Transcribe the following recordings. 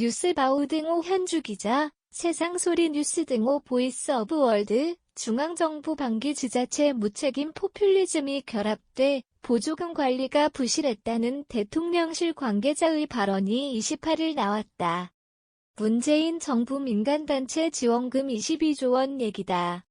뉴스바우 등호 현주 기자, 세상소리 뉴스 등호 보이스 오브 월드, 중앙정부 방기 지자체 무책임 포퓰리즘이 결합돼 보조금 관리가 부실했다는 대통령실 관계자의 발언이 28일 나왔다. 문재인 정부 민간단체 지원금 22조 원 얘기다.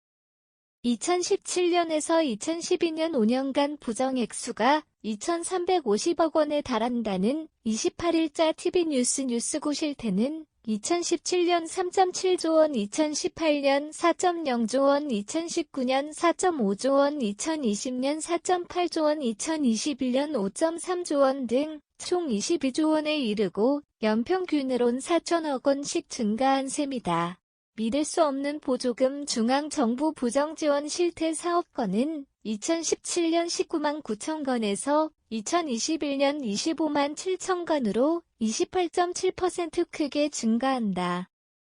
2017년에서 2012년 5년간 부정액수가 2,350억 원에 달한다는 28일자 TV뉴스 뉴스고실태는 2017년 3.7조 원, 2018년 4.0조 원, 2019년 4.5조 원, 2020년 4.8조 원, 2021년 5.3조 원 등 총 22조 원에 이르고 연평균으론 4천억 원씩 증가한 셈이다. 믿을 수 없는 보조금 중앙정부 부정지원 실태 사업 건은 2017년 19만 9천 건에서 2021년 25만 7천 건으로 28.7% 크게 증가한다.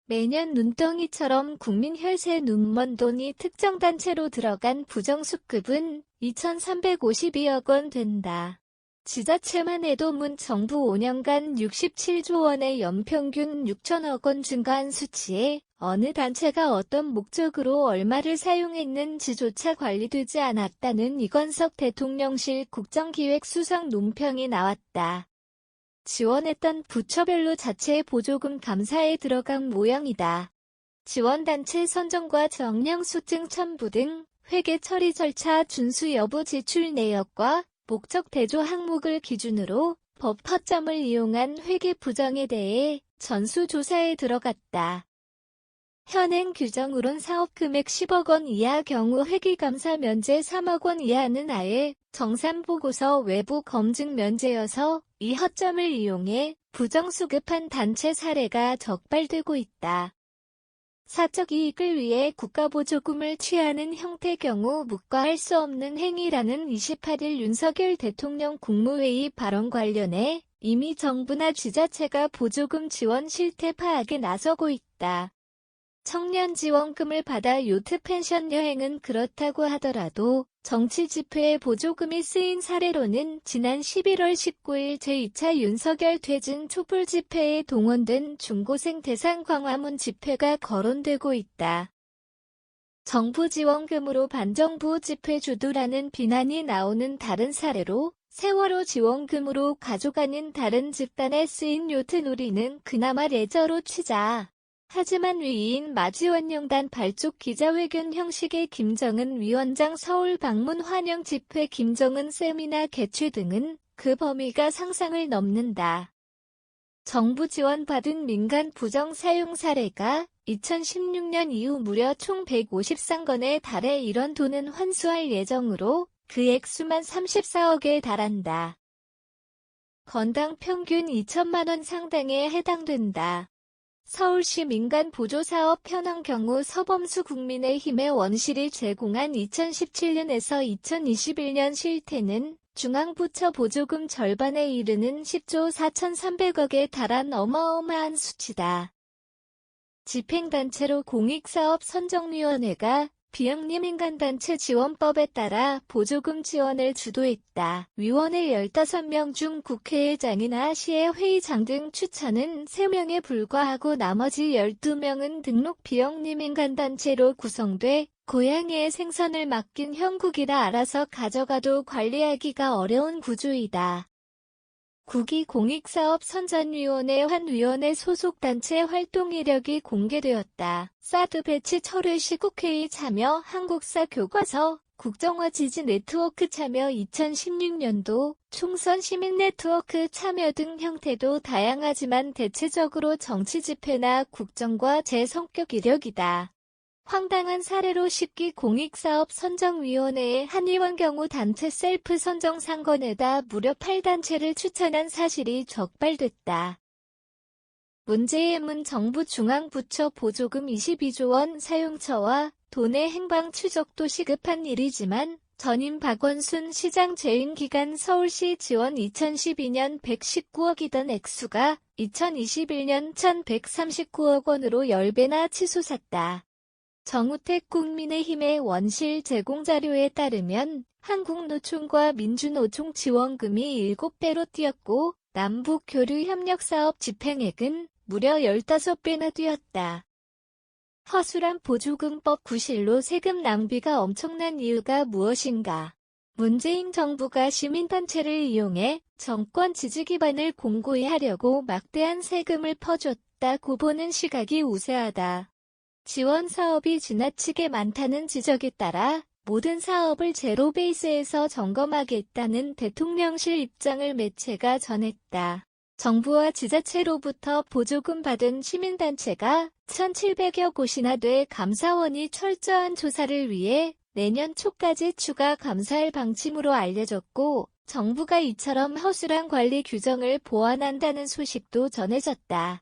매년 눈덩이처럼 국민 혈세 눈먼 돈이 특정 단체로 들어간 부정수급은 2,352억 원 된다. 지자체만 해도 문 정부 5년간 67조 원의 연평균 6천억 원 증가한 수치에 어느 단체가 어떤 목적으로 얼마를 사용했는지조차 관리되지 않았다는 이건석 대통령실 국정기획수석 논평이 나왔다. 지원했던 부처별로 자체의 보조금 감사에 들어간 모양이다. 지원단체 선정과 정량 수증 첨부 등 회계 처리 절차 준수 여부 제출 내역과 목적 대조 항목을 기준으로 법 허점을 이용한 회계 부정에 대해 전수조사에 들어갔다. 현행 규정으론 사업 금액 10억 원 이하 경우 회계감사 면제 3억 원 이하는 아예 정산보고서 외부 검증 면제여서 이 허점을 이용해 부정수급한 단체 사례가 적발되고 있다. 사적 이익을 위해 국가보조금을 취하는 형태 경우 묵과할 수 없는 행위라는 28일 윤석열 대통령 국무회의 발언 관련해 이미 정부나 지자체가 보조금 지원 실태 파악에 나서고 있다. 청년 지원금을 받아 요트 펜션 여행은 그렇다고 하더라도 정치 집회에 보조금이 쓰인 사례로는 지난 11월 19일 제2차 윤석열 퇴진 촛불 집회에 동원된 중고생 대상 광화문 집회가 거론되고 있다. 정부 지원금으로 반정부 집회 주도라는 비난이 나오는 다른 사례로 세월호 지원금으로 가져가는 다른 집단에 쓰인 요트 놀이는 그나마 레저로 치자. 하지만 위인 마지원영단 발족 기자회견 형식의 김정은 위원장 서울 방문 환영 집회 김정은 세미나 개최 등은 그 범위가 상상을 넘는다. 정부 지원받은 민간 부정 사용 사례가 2016년 이후 무려 총 153건에 달해 이런 돈은 환수할 예정으로 그 액수만 34억에 달한다. 건당 평균 2천만 원 상당에 해당된다. 서울시 민간 보조사업 현황 경우 서범수 국민의힘의 원실이 제공한 2017년에서 2021년 실태는 중앙부처 보조금 절반에 이르는 10조 4,300억에 달한 어마어마한 수치다. 집행단체로 공익사업 선정위원회가 비영리 민간단체 지원법에 따라 보조금 지원을 주도했다. 위원회 15명 중 국회의장이나 시의 회의장 등 추천은 3명에 불과하고 나머지 12명은 등록 비영리 민간단체로 구성돼 고양이의 생선을 맡긴 형국이라 알아서 가져가도 관리하기가 어려운 구조이다. 국기공익사업 선전위원회 한 위원회 소속 단체 활동 이력이 공개되었다. 사드 배치 철회 시국회의 참여 한국사 교과서 국정화 지지 네트워크 참여 2016년도 총선 시민 네트워크 참여 등 형태도 다양하지만 대체적으로 정치 집회나 국정과 제 성격 이력이다. 황당한 사례로 10기 공익사업 선정위원회의 한의원 경우 단체 셀프 선정 상권에다 무려 8단체를 추천한 사실이 적발됐다. 문제의문 정부 중앙부처 보조금 22조 원 사용처와 돈의 행방 추적도 시급한 일이지만 전임 박원순 시장 재임 기간 서울시 지원 2012년 119억이던 액수가 2021년 1139억 원으로 10배나 치솟았다. 정우택 국민의힘의 원실 제공 자료에 따르면 한국노총과 민주노총 지원금이 7배로 뛰었고 남북 교류 협력 사업 집행액은 무려 15배나 뛰었다. 허술한 보조금법 구실로 세금 낭비가 엄청난 이유가 무엇인가? 문재인 정부가 시민단체를 이용해 정권 지지 기반을 공고히 하려고 막대한 세금을 퍼줬다고 보는 시각이 우세하다. 지원 사업이 지나치게 많다는 지적에 따라 모든 사업을 제로 베이스에서 점검하겠다는 대통령실 입장을 매체가 전했다. 정부와 지자체로부터 보조금 받은 시민단체가 1,700여 곳이나 돼 감사원이 철저한 조사를 위해 내년 초까지 추가 감사할 방침으로 알려졌고 정부가 이처럼 허술한 관리 규정을 보완한다는 소식도 전해졌다.